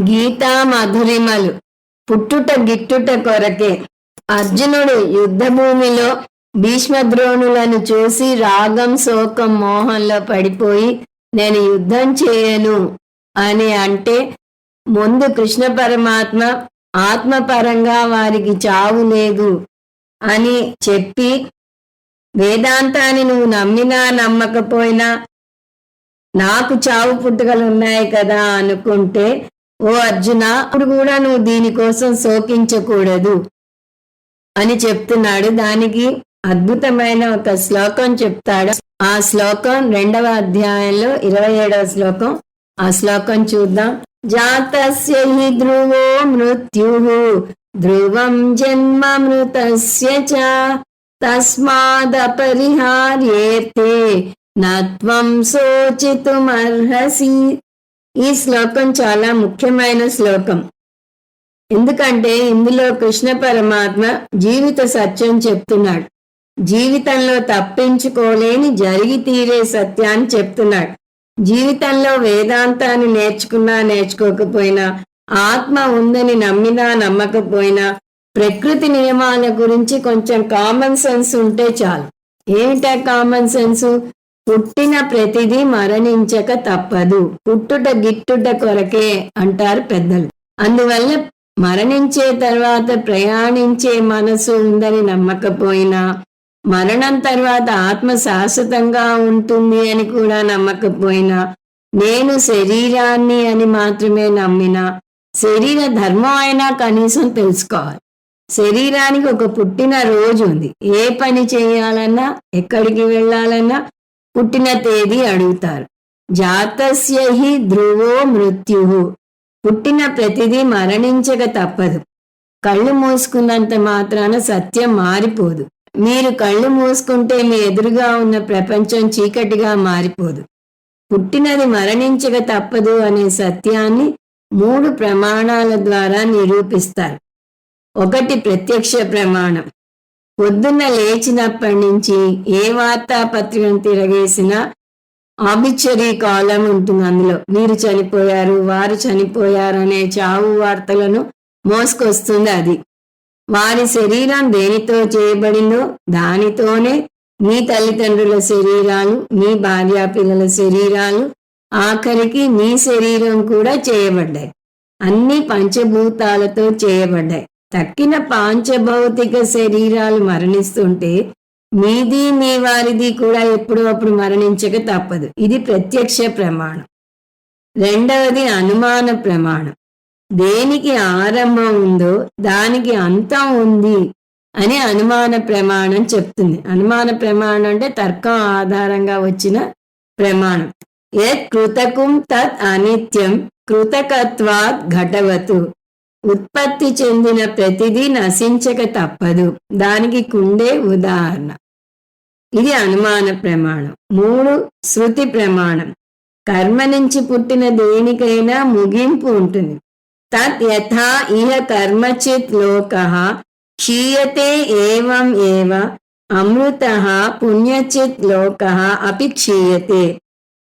గీతా మధురిమలు పుట్టుట గిట్టుట కొరకే అర్జునుడు యుద్ధభూమిలో భీష్మ భీష్మద్రోణులను చూసి రాగం శోకం మోహంలో పడిపోయి నేను యుద్ధం చేయను అని అంటే ముందు కృష్ణ పరమాత్మ ఆత్మపరంగా వారికి చావు లేదు అని చెప్పి వేదాంతాన్ని నువ్వు నమ్మినా నమ్మకపోయినా నాకు చావు పుట్టుకలు ఉన్నాయి కదా అనుకుంటే ఓ అర్జున అప్పుడు కూడా నువ్వు దీనికోసం శోకించకూడదు అని చెప్తున్నాడు. దానికి అద్భుతమైన ఒక శ్లోకం చెప్తాడు. ఆ శ్లోకం రెండవ అధ్యాయంలో ఇరవై ఏడవ శ్లోకం. ఆ శ్లోకం చూద్దాం. జాతస్య హి ధ్రువో మృత్యు ధ్రువం జన్మ మృతస్య చ తస్మాదపరిహార్యేతే నత్వం శోచితుమర్హసి ఈ శ్లోకం చాలా ముఖ్యమైన శ్లోకం. ఎందుకంటే ఇందులో కృష్ణ పరమాత్మ జీవిత సత్యం చెప్తున్నాడు. జీవితంలో తప్పించుకోలేని జరిగి తీరే సత్యాన్ని చెప్తున్నాడు. జీవితంలో వేదాంతాన్ని నేర్చుకున్నా నేర్చుకోకపోయినా ఆత్మ ఉందని నమ్మినా నమ్మకపోయినా ప్రకృతి నియమాల గురించి కొంచెం కామన్ సెన్స్ ఉంటే చాలు. ఏమిటా కామన్ సెన్సు పుట్టిన ప్రతిదీ మరణించక తప్పదు. పుట్టుట గిట్టుట కొరకే అంటారు పెద్దలు. అందువల్ల మరణించే తర్వాత ప్రయాణించే మనసు ఉందని నమ్మకపోయినా మరణం తర్వాత ఆత్మ శాశ్వతంగా ఉంటుంది అని కూడా నమ్మకపోయినా నేను శరీరాన్ని అని మాత్రమే నమ్మినా శరీర ధర్మం అయినా కనీసం తెలుసుకోవాలి. శరీరానికి ఒక పుట్టిన రోజు ఉంది. ఏ పని చేయాలన్నా ఎక్కడికి వెళ్ళాలన్నా పుట్టిన తేదీ అడుగుతారు. జాతస్య హి ధ్రువో మృత్యు. పుట్టిన ప్రతిదీ మరణించక తప్పదు. కళ్ళు మూసుకున్నంత మాత్రాన సత్యం మారిపోదు. మీరు కళ్ళు మూసుకుంటే మీ ఎదురుగా ఉన్న ప్రపంచం చీకటిగా మారిపోదు. పుట్టినది మరణించక తప్పదు అనే సత్యాన్ని మూడు ప్రమాణాల ద్వారా నిరూపిస్తారు. ఒకటి ప్రత్యక్ష ప్రమాణం. పొద్దున్న లేచినప్పటి నుంచి ఏ వార్తాపత్రికను తిరగేసినా ఆబిచరీ కాలం ఉంటుంది అందులో. వీరు చనిపోయారు వారు చనిపోయారు అనే చావు వార్తలను మోసుకొస్తుంది అది. వారి శరీరం దేనితో చేయబడిందో దానితోనే మీ తల్లిదండ్రుల శరీరాలు మీ భార్యా పిల్లల శరీరాలు ఆఖరికి మీ శరీరం కూడా చేయబడ్డాయి. అన్ని పంచభూతాలతో చేయబడ్డాయి. తక్కిన పాంచభౌతిక శరీరాలు మరణిస్తుంటే మీది మీ వారిది కూడా ఎప్పుడో అప్పుడు మరణించక తప్పదు. ఇది ప్రత్యక్ష ప్రమాణం. రెండవది అనుమాన ప్రమాణం. దేనికి ఆరంభం ఉందో దానికి అంతం ఉంది అని అనుమాన ప్రమాణం చెప్తుంది. అనుమాన ప్రమాణం అంటే తర్కం ఆధారంగా వచ్చిన ప్రమాణం. యత్ కృతకుం తత్ అనిత్యం కృతకత్వాత్ ఘటవతు. ఉత్పత్తి చెందిన ప్రతిదీ నశించక తప్పదు. దానికి కుండే ఉదాహరణ. ఇది అనుమాన ప్రమాణం. మూడు శృతి ప్రమాణం. కర్మ నుంచి పుట్టిన దేనికైనా ముగింపు ఉంటుంది. తత్ యథా ఇహ కర్మచిత్ లోక క్షీయతే ఏవం ఏవ అమృత పుణ్యచిత్ లోక అపి క్షీయతే.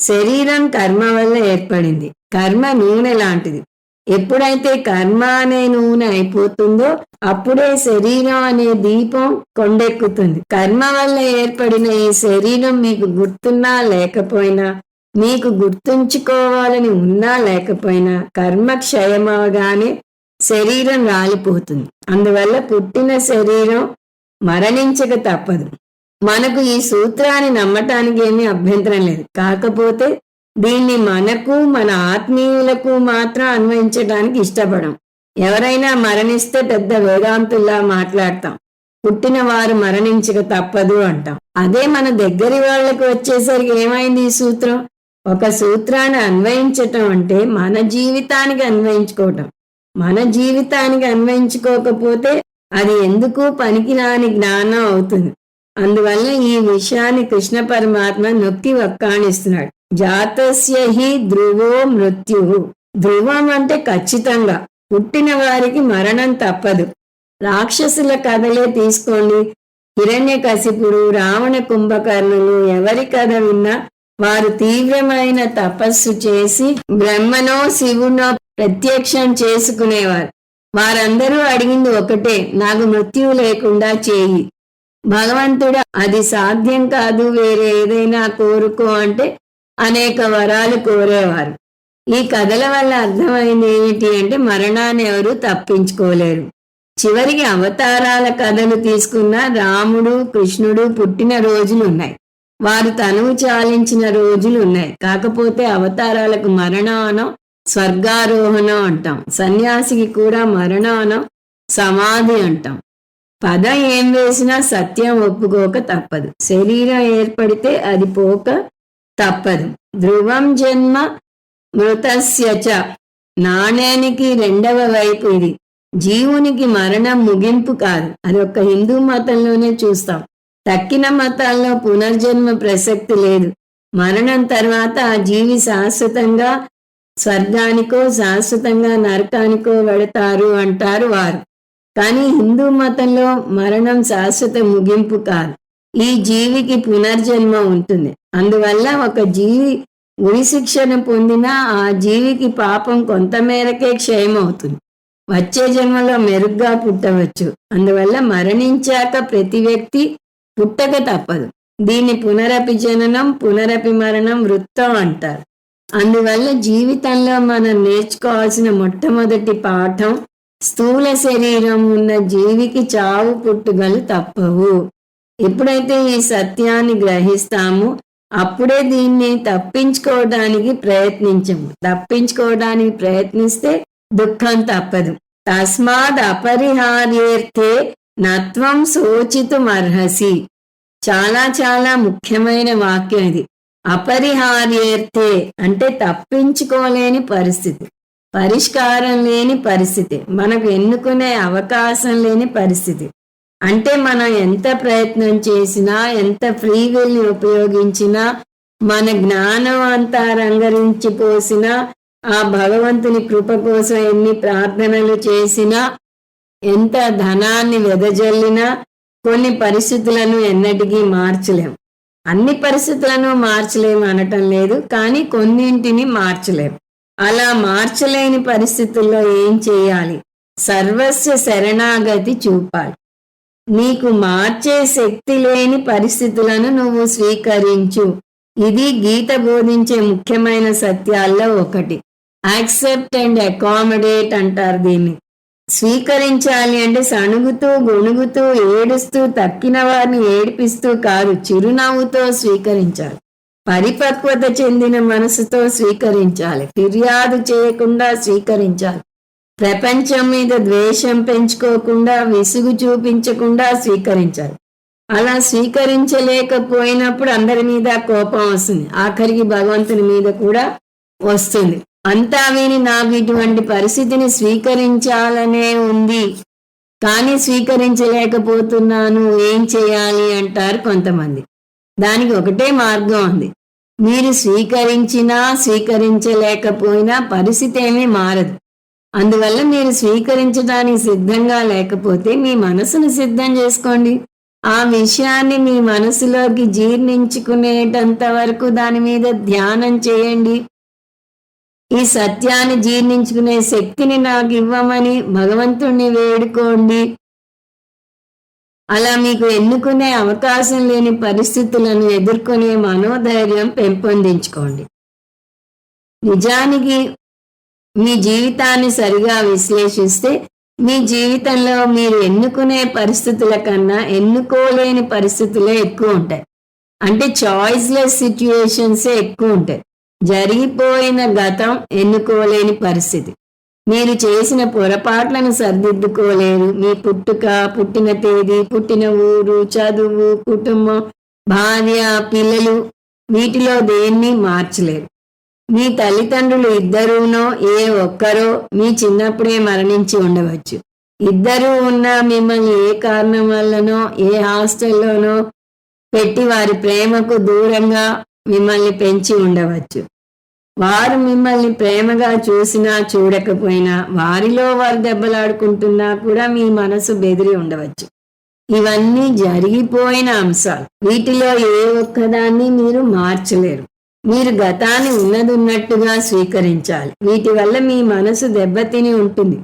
శరీరం కర్మ వల్ల ఏర్పడింది. కర్మ నూనె లాంటిది. ఎప్పుడైతే కర్మ అనే నూనె అయిపోతుందో అప్పుడే శరీరం అనే దీపం కొండెక్కుతుంది. కర్మ వల్ల ఏర్పడిన ఈ శరీరం మీకు గుర్తున్నా లేకపోయినా మీకు గుర్తుంచుకోవాలని ఉన్నా లేకపోయినా కర్మ క్షయమవగానే శరీరం రాలిపోతుంది. అందువల్ల పుట్టిన శరీరం మరణించక తప్పదు. మనకు ఈ సూత్రాన్ని నమ్మటానికి ఏమీ అభ్యంతరం లేదు. కాకపోతే దీన్ని మనకు మన ఆత్మీయులకు మాత్రం అన్వయించడానికి ఇష్టపడం. ఎవరైనా మరణిస్తే పెద్ద వేదాంతుల్లా మాట్లాడతాం. పుట్టిన వారు మరణించక తప్పదు అంటాం. అదే మన దగ్గరి వాళ్ళకు వచ్చేసరికి ఏమైంది ఈ సూత్రం? ఒక సూత్రాన్ని అన్వయించటం అంటే మన జీవితానికి అన్వయించుకోవటం. మన జీవితానికి అన్వయించుకోకపోతే అది ఎందుకు పనికిరాని జ్ఞానం అవుతుంది? అందువల్ల ఈ విషయాన్ని కృష్ణ పరమాత్మ నొక్కి వక్కాణిస్తున్నాడు. జాతస్య హి ధ్రువో మృత్యు ధ్రువం అంటే ఖచ్చితంగా. పుట్టిన వారికి మరణం తప్పదు. రాక్షసుల కథలే తీసుకోండి. హిరణ్యకశిపుడు రావణ కుంభకర్ణులు ఎవరి కథ విన్నా వారు తీవ్రమైన తపస్సు చేసి బ్రహ్మనో శివునో ప్రత్యక్షం చేసుకునేవారు. వారందరూ అడిగింది ఒకటే నాకు మృత్యువు లేకుండా చేయి. భగవంతుడు అది సాధ్యం కాదు వేరే ఏదైనా కోరుకో అంటే అనేక వరాలు కోరేవారు. ఈ కథల వల్ల అర్థమైంది ఏమిటి అంటే మరణాన్ని ఎవరు తప్పించుకోలేరు. చివరికి అవతారాల కథలు తీసుకున్న రాముడు కృష్ణుడు పుట్టిన రోజులు ఉన్నాయి వారు తనువు చాలించిన రోజులు ఉన్నాయి కాకపోతే అవతారాలకు మరణానం స్వర్గారోహణం అంటాం. సన్యాసికి కూడా మరణానం సమాధి అంటాం. పదం ఏం వేసినా సత్యం ఒప్పుకోక తప్పదు. శరీరం ఏర్పడితే అది పోక తప్పదు. ధ్రువం జన్మ మృతస్యచ నాణ్యానికి రెండవ వైపు ఇది. జీవునికి మరణం ముగింపు కాదు. అది ఒక్క హిందూ మతంలోనే చూస్తాం. తక్కిన మతాల్లో పునర్జన్మ ప్రసక్తి లేదు. మరణం తర్వాత ఆ జీవి శాశ్వతంగా స్వర్గానికో శాశ్వతంగా నరకానికో వెళతారు అంటారు వారు. కానీ హిందూ మతంలో మరణం శాశ్వత ముగింపు కాదు. ఈ జీవికి పునర్జన్మ ఉంటుంది. అందువల్ల ఒక జీవి ఉరి పొందినా ఆ జీవికి పాపం కొంతమేరకే క్షయమవుతుంది. వచ్చే జన్మలో మెరుగ్గా పుట్టవచ్చు. అందువల్ల మరణించాక ప్రతి వ్యక్తి పుట్టక తప్పదు. దీన్ని పునరపి జననం పునరపి మరణం వృత్తం అంటారు. అందువల్ల జీవితంలో మనం నేర్చుకోవాల్సిన మొట్టమొదటి పాఠం స్థూల శరీరం ఉన్న జీవికి చావు పుట్టుగలు తప్పవు. ఎప్పుడైతే ఈ సత్యాన్ని గ్రహిస్తామో అప్పుడే దీన్ని తప్పించుకోవడానికి ప్రయత్నించము. తప్పించుకోవడానికి ప్రయత్నిస్తే దుఃఖం తప్పదు. తస్మాత్ అపరిహార్యేర్థే నత్వం సోచితుమర్హసి చాలా చాలా ముఖ్యమైన వాక్యం ఇది. అపరిహార్యేర్థే అంటే తప్పించుకోలేని పరిస్థితి. పరిష్కారం లేని పరిస్థితి. మనకు ఎన్నుకునే అవకాశం లేని పరిస్థితి. అంటే మనం ఎంత ప్రయత్నం చేసినా ఎంత ఫ్రీ విల్ ఉపయోగించినా మన జ్ఞానం అంతా రంగరించి పోసినా ఆ భగవంతుని కృప కోసం ఎన్ని ప్రార్థనలు చేసినా ఎంత ధనాన్ని వెదజల్లినా కొన్ని పరిస్థితులను ఎన్నటికీ మార్చలేం. అన్ని పరిస్థితులను మార్చలేము అనటం లేదు కానీ కొన్నింటిని మార్చలేం. అలా మార్చలేని పరిస్థితుల్లో ఏం చేయాలి? సర్వస్వ శరణాగతి చూపాలి. నీకు మార్చే శక్తి లేని పరిస్థితులను నువ్వు స్వీకరించు. ఇది గీత బోధించే ముఖ్యమైన సత్యాల్లో ఒకటి. యాక్సెప్ట్ అండ్ అకామిడేట్ అంటారు దీన్ని. స్వీకరించాలి అంటే సణుగుతూ గొణుగుతూ ఏడుస్తూ తక్కిన వారిని ఏడిపిస్తూ కాదు చిరునవ్వుతో స్వీకరించాలి. పరిపక్వత చెందిన మనసుతో స్వీకరించాలి. ఫిర్యాదు చేయకుండా స్వీకరించాలి. ప్రపంచం మీద ద్వేషం పెంచుకోకుండా విసుగు చూపించకుండా స్వీకరించాలి. అలా స్వీకరించలేకపోయినప్పుడు అందరి మీద కోపం వస్తుంది. ఆఖరికి భగవంతుని మీద కూడా వస్తుంది. అంతా విని నాకు ఇటువంటి పరిస్థితిని స్వీకరించాలనే ఉంది. కానీ స్వీకరించలేకపోతున్నాను. ఏం చేయాలి అంటారు కొంతమంది. దానికి ఒకటే మార్గం ఉంది. మీరు స్వీకరించినా స్వీకరించలేకపోయినా పరిస్థితి ఏమీ మారదు. అందువల్ల మీరు స్వీకరించడానికి సిద్ధంగా లేకపోతే మీ మనసును సిద్ధం చేసుకోండి. ఆ విషయాన్ని మీ మనసులోకి జీర్ణించుకునేటంత వరకు దాని మీద ధ్యానం చేయండి. ఈ సత్యాన్ని జీర్ణించుకునే శక్తిని నాకు ఇవ్వమని భగవంతుణ్ణి వేడుకోండి. అలా మీకు ఎన్నుకునే అవకాశం లేని పరిస్థితులను ఎదుర్కొనే మనోధైర్యం పెంపొందించుకోండి. నిజానికి మీ జీవితాన్ని సరిగా విశ్లేషిస్తే మీ జీవితంలో మీరు ఎన్నుకునే పరిస్థితుల కన్నా ఎన్నుకోలేని పరిస్థితులే ఎక్కువ ఉంటాయి. అంటే చాయిస్లెస్ సిచ్యుయేషన్సే ఎక్కువ ఉంటాయి. జరిగిపోయిన గతం ఎన్నుకోలేని పరిస్థితి. మీరు చేసిన పొరపాట్లను సర్దిద్దుకోలేరు. మీ పుట్టుక పుట్టిన తేదీ పుట్టిన ఊరు చదువు కుటుంబం భార్య పిల్లలు వీటిలో దేన్ని మార్చలేరు. మీ తల్లిదండ్రులు ఇద్దరూనో ఏ ఒక్కరో మీ చిన్నప్పుడే మరణించి ఉండవచ్చు. ఇద్దరూ ఉన్నా మిమ్మల్ని ఏ కారణం వల్లనో ఏ హాస్టల్లోనో పెట్టి వారి ప్రేమకు దూరంగా మిమ్మల్ని పెంచి ఉండవచ్చు. వారు మిమ్మల్ని ప్రేమగా చూసినా చూడకపోయినా వారిలో వారు దెబ్బలాడుకుంటున్నా కూడా మీ మనసు బెదిరి ఉండవచ్చు. ఇవన్నీ జరిగిపోయిన అంశాలు. వీటిలో ఏ ఒక్కదాన్ని మీరు మార్చలేరు. మీరు గతాన్ని ఉన్నదున్నట్టుగా స్వీకరించాలి. వీటి వల్ల మీ మనసు దెబ్బతిని ఉంటుంది.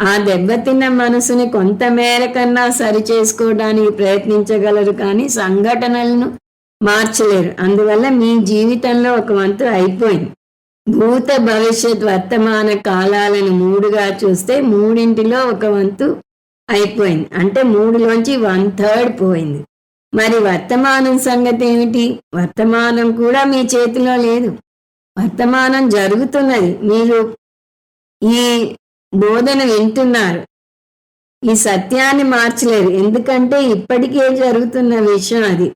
ఆ దెబ్బతిన్న మనసుని కొంత మేరకన్నా సరి చేసుకోవడానికి ప్రయత్నించగలరు కానీ సంఘటనలను మార్చలేరు. అందువల్ల మీ జీవితంలో ఒక వంతు అయిపోయింది. భూత భవిష్యత్ వర్తమాన కాలాలను మూడుగా చూస్తే మూడింటిలో ఒక వంతు అయిపోయింది. అంటే మూడులోంచి వన్ థర్డ్ పోయింది. మరి వర్తమానం సంగతి ఏమిటి? వర్తమానం కూడా మీ చేతిలో లేదు. వర్తమానం జరుగుతున్నది. మీరు ఈ బోధన వింటున్నారు. ఈ సత్యాన్ని మార్చలేరు. ఎందుకంటే ఇప్పటికే జరుగుతున్న విషయం అది.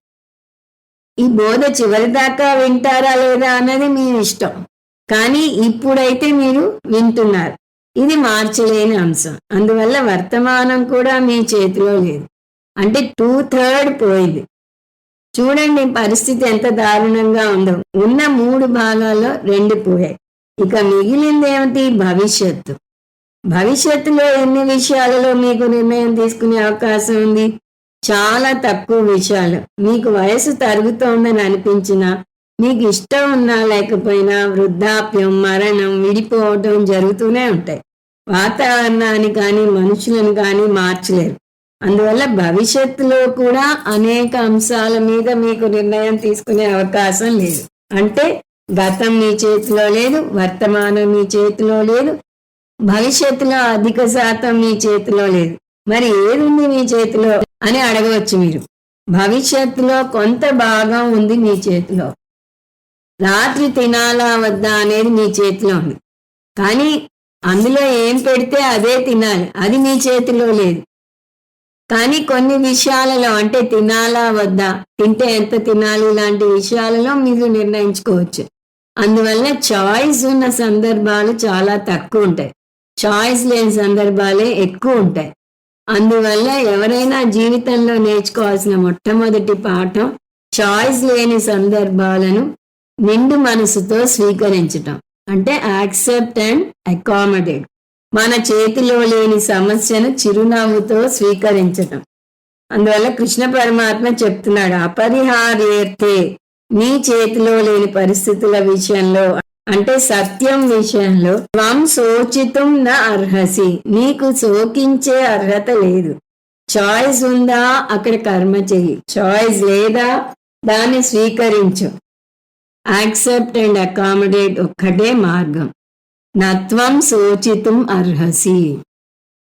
ఈ బోధ చివరి దాకా వింటారా లేదా అన్నది మీ ఇష్టం. కానీ ఇప్పుడైతే మీరు వింటున్నారు. ఇది మార్చలేని అంశం. అందువల్ల వర్తమానం కూడా మీ చేతిలో లేదు. అంటే టూ థర్డ్ పోయింది. చూడండి పరిస్థితి ఎంత దారుణంగా ఉందో. ఉన్న మూడు భాగాల్లో రెండు పోయాయి. ఇక మిగిలింది ఏమిటి? భవిష్యత్తు. భవిష్యత్తులో ఎన్ని విషయాలలో మీకు నిర్ణయం తీసుకునే అవకాశం ఉంది? చాలా తక్కువ విషయాలు. మీకు వయసు తరుగుతోందని అనిపించినా మీకు ఇష్టం ఉన్నా లేకపోయినా వృద్ధాప్యం మరణం విడిపోవటం జరుగుతూనే ఉంటాయి. వాతావరణాన్ని కానీ మనుషులను కానీ మార్చలేరు. అందువల్ల భవిష్యత్తులో కూడా అనేక అంశాల మీద మీకు నిర్ణయం తీసుకునే అవకాశం లేదు. అంటే గతం మీ చేతిలో లేదు వర్తమానం మీ చేతిలో లేదు భవిష్యత్తులో అధిక శాతం మీ చేతిలో లేదు. మరి ఏది ఉంది మీ చేతిలో అని అడగవచ్చు మీరు. భవిష్యత్తులో కొంత భాగం ఉంది మీ చేతిలో. రాత్రి తినాలా వద్దా అనేది మీ చేతిలో ఉంది. కానీ అందులో ఏం పెడితే అదే తినాలి. అది మీ చేతిలో లేదు. కానీ కొన్ని విషయాలలో అంటే తినాలా వద్దా? తింటే ఎంత తినాలి లాంటి విషయాలలో మీరు నిర్ణయించుకోవచ్చు. అందువల్ల చాయిస్ ఉన్న సందర్భాలు చాలా తక్కువ ఉంటాయి. చాయిస్ లేని సందర్భాలే ఎక్కువ ఉంటాయి. అందువల్ల ఎవరైనా జీవితంలో నేర్చుకోవాల్సిన మొట్టమొదటి పాఠం చాయిస్ లేని సందర్భాలను నిండు మనసుతో స్వీకరించటం. అంటే యాక్సెప్ట్ అండ్ అకామడేట్ మన చేతిలో లేని సమస్యను చిరునవ్వుతో స్వీకరించటం. అందువల్ల కృష్ణ పరమాత్మ చెప్తున్నాడు అపరిహార్యతే నీ చేతిలో లేని పరిస్థితుల విషయంలో అంటే సత్యం విషయంలో త్వం శోచితం నా అర్హసి నీకు శోకించే అర్హత లేదు. చాయిస్ ఉందా? అక్కడ కర్మ చెయ్యి. చాయిస్ లేదా? దాన్ని స్వీకరించు. యాక్సెప్ట్ అండ్ అకామిడేట్ ఒక్కటే మార్గం. నత్వం సూచితుం అర్హసి.